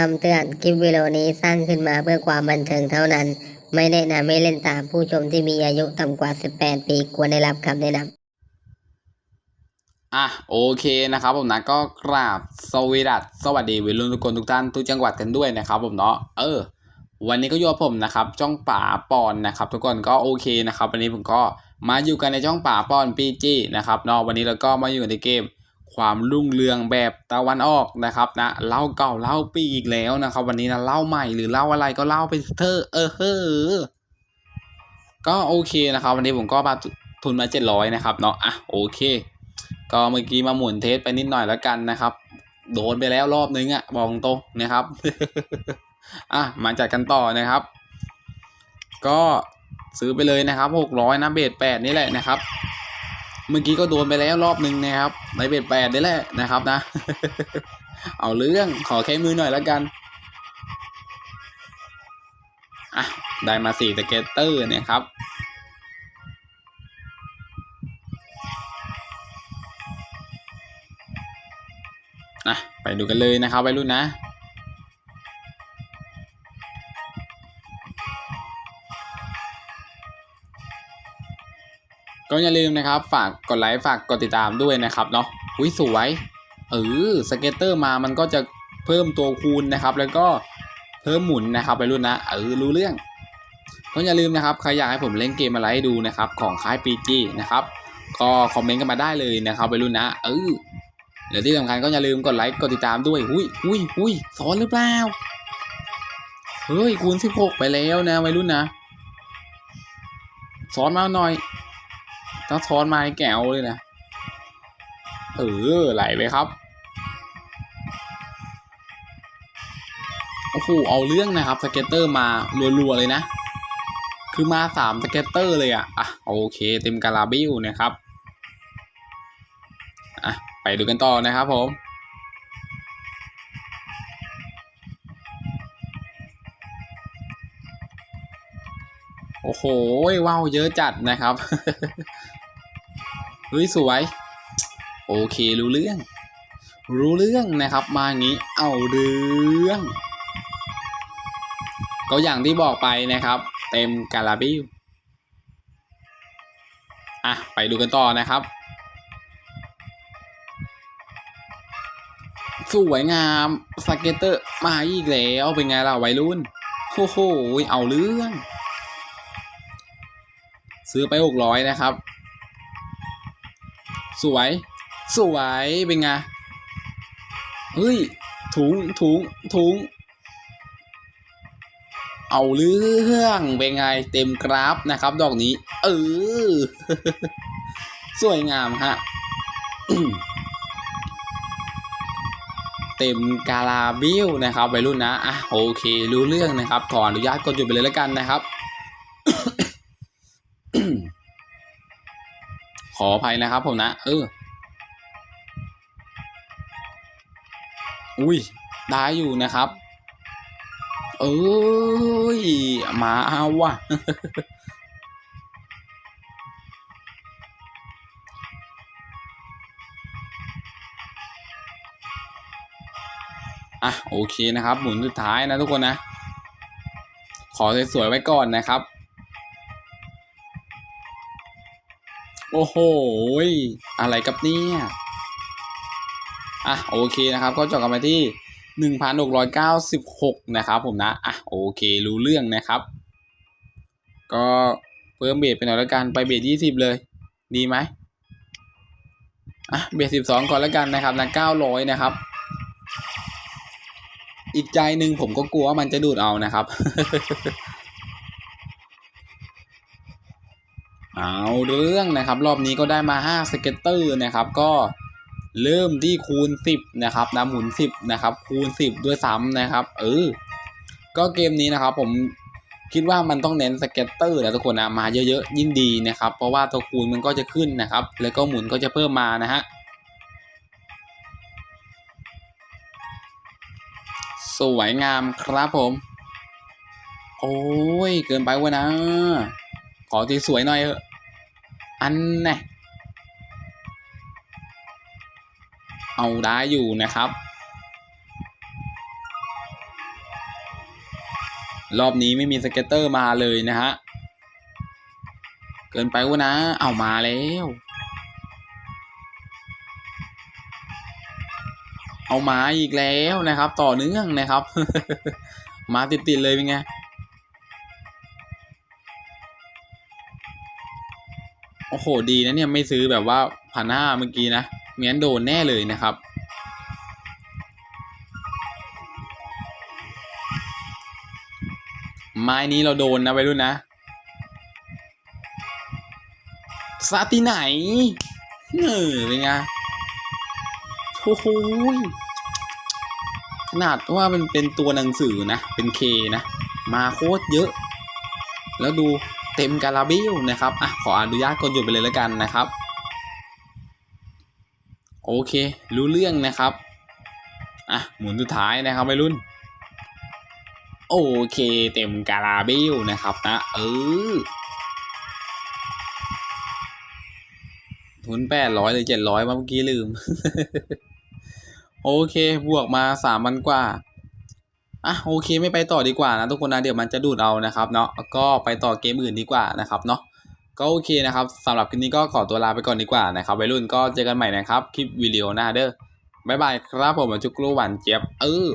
คำเตือนคลิปวิดีโอนี้สร้างขึ้นมาเพื่อความบันเทิงเท่านั้น ไม่แนะนำให้เล่นตามผู้ชมที่มีอายุต่ำกว่า 18 ปีควรได้รับคำแนะนำอะโอเคนะครับผมนะก็กราบสวีดัสสวัสดีวัยรุ่นทุกคนทุกท่านทุกจังหวัดกันด้วยนะครับผมเนาะเออ วันนี้ก็อยู่กับผมนะครับจ้องป่าปอนนะครับ ทุกคนก็โอเคนะครับ วันนี้ผมก็มาอยู่กันในจ้องป่าปอนปีจีนะครับเนาะวันนี้เราก็มาอยู่ในเกม ความรุ่งเรืองแบบตะวันออกนะครับนะเล่าเก่าเล่าปีอีกแล้วนะครับ วันนี้นะเล่าใหม่หรือเล่าอะไรก็เล่าไปเถอะเออเฮ้อก็โอเคนะครับ วันนี้ผมก็มาทุนมาเจ็ดร้อยนะครับเนาะอะโอเค ก็เมื่อกี้มาหมุนเทสไปนิดหน่อยแล้วกันนะครับ โดนไปแล้วรอบนึงอะ่ะบอกตรงนะครับอะมาจัดกันต่อนะครับ ก็ซื้อไปเลยนะครับหกร้อยนะเบสแปดนี่แหละนะครับ เมื่อกี้ก็โดนไปแล้วรอบหนึ่งนะครับในเบสแปดนี่แหละนะครับนะ เอาเรื่องขอแค่มือหน่อยแล้วกันอะได้มาสี่สเกตเตอร์เนี่ยครับนะไปดูกันเลยนะครับวัยรุ่นนะ อย่าลืมนะครับ ฝากกดไลค์ฝากกดติดตามด้วยนะครับเนาะอุ้ยสวยเออสเก็ตเตอร์มามันก็จะเพิ่มตัวคูณนะครับ แล้วก็เพิ่มหมุนนะครับวัยรุ่นนะเออรู้เรื่องก็อย่าลืมนะครับใครอยากให้ผมเล่นเกมอะไรให้ดูนะครับ ของค่าย PG นะครับก็คอมเมนต์กันมาได้เลยนะครับวัยรุ่นนะเออเดี๋ยวที่สำคัญก็อย่าลืมกดไลค์กดติดตามด้วยอุ้ยอุ้ยอุ้ยสอนหรือเปล่าเฮ้ยคูณสิบหกไปแล้วนะวัยรุ่นนะสอนมาหน่อย ต้องสอนมาให้แก้วเลยนะ เออ ไหลไปครับ โอ้โห เอาเรื่องนะครับ สเก็ตเตอร์มารัวๆเลยนะ คือมาสามสเก็ตเตอร์เลยอะอะ โอเค เต็มการาบิลนะครับ อะ ไปดูกันต่อนะครับผมโอ้โหว้าวเยอะจัดนะครับ เฮ้ยสวย โอเครู้เรื่อง รู้เรื่องนะครับ มาอย่างนี้เอาเรื่อง ก็อย่างที่บอกไปนะครับ เต็มกาลาบิลอะไปดูกันต่อนะครับสวยงามสเก็ตเตอร์มาอีกแล้วเป็นไงล่ะวัยรุ่นโอ้โหเอาเรื่อง ซื้อไปหกร้อยนะครับ สวย สวย เป็นไง เฮ้ย ถุง ถุง ถุง เอาเรื่อง เป็นไง เต็มกราฟนะครับ ดอกนี้ เออ สวยงามฮะ เต็มกาลาบิลนะครับวัยรุ่นนะ อะ โอเค รู้เรื่องนะครับ ขออนุญาตกดหยุดไปเลยแล้วกันนะครับ ออภัยนะครับผมนะ เออ อุ้ย ได้อยู่นะครับ เอ้ย มาเอาว่ะอะโอเคนะครับ หมุนสุดท้ายนะทุกคนนะ ขอสวยๆไว้ก่อนนะครับ โอ้โห อะไรกับเนี่ยอะโอเคนะครับ ก็จบกันไปที่หนึ่งพันหกร้อยเก้าสิบหกนะครับผมนะ อะโอเครู้เรื่องนะครับ ก็เพิ่มเบสไปหน่อยแล้วกันไปเบสยี่สิบเลย ดีไหมอะเบสสิบสองก่อนแล้วกันนะครับนะเก้าร้อยนะครับ อีกใจหนึ่งผมก็กลัวว่ามันจะดูดเอานะครับ เอาเรื่องนะครับ รอบนี้ก็ได้มา5สเก็ตเตอร์นะครับ ก็เริ่มที่คูณ 10 นะครับนะหมุน 10 นะครับ คูณ 10 ด้วยซ้ำนะครับ เออ ก็เกมนี้นะครับ ผมคิดว่ามันต้องเน้นสเก็ตเตอร์นะทุกคนนะมาเยอะๆ ยิ่งดีนะครับ เพราะว่าตัวคูณมันก็จะขึ้นนะครับ แล้วก็หมุนก็จะเพิ่มมานะฮะสวยงามครับผม โอ้ย เกินไปวะนะ ขอทีสวยหน่อยเถอะอันน่เอาได้อยู่นะครับ รอบนี้ไม่มีสเก็ตเตอร์มาเลยนะฮะ เกินไปวะนะ เอามาแล้ว เอามาอีกแล้วนะครับ ต่อเนื่องนะครับ มาติดๆเลยเป็นไง โอ้โหดีนะเนี่ยไม่ซื้อแบบว่าพันห้าเมื่อกี้นะไม่งั้นโดนแน่เลยนะครับ ไม้นี้เราโดนนะไปรุ่นนะซาติไหนเออเป็นไงโอ้โหยขนาดว่ามันเป็นตัวหนังสือนะ เป็นเคนะ มาโคตรเยอะ แล้วดู ต็มการาเบลนะครับอะขออนุญาตกดหยุดไปเลยแล้วกันนะครับ โอเค รู้เรื่องนะครับอะหมุนสุดท้ายนะครับไปรุ่น โอเค เต็มการาเบลนะครับนะเออทุนแปดร้อยหรือเจ็ดร้อยเมื่อกี้ลืม โอเค บวกมาสามพันกว่า อะโอเคไม่ไปต่อดีกว่านะทุกคนนะเดี๋ยวมันจะดูดเอานะครับเนาะก็ไปต่อเกมอื่นดีกว่านะครับเนาะก็โอเคนะครับสำหรับคลิปนี้ก็ขอตัวลาไปก่อนดีกว่านะครับวัยรุ่นก็เจอกันใหม่นะครับคลิปวิดีโอหน้าเด้อบ๊ายบายครับผมจุกลูหวานเจี๊ยบเออ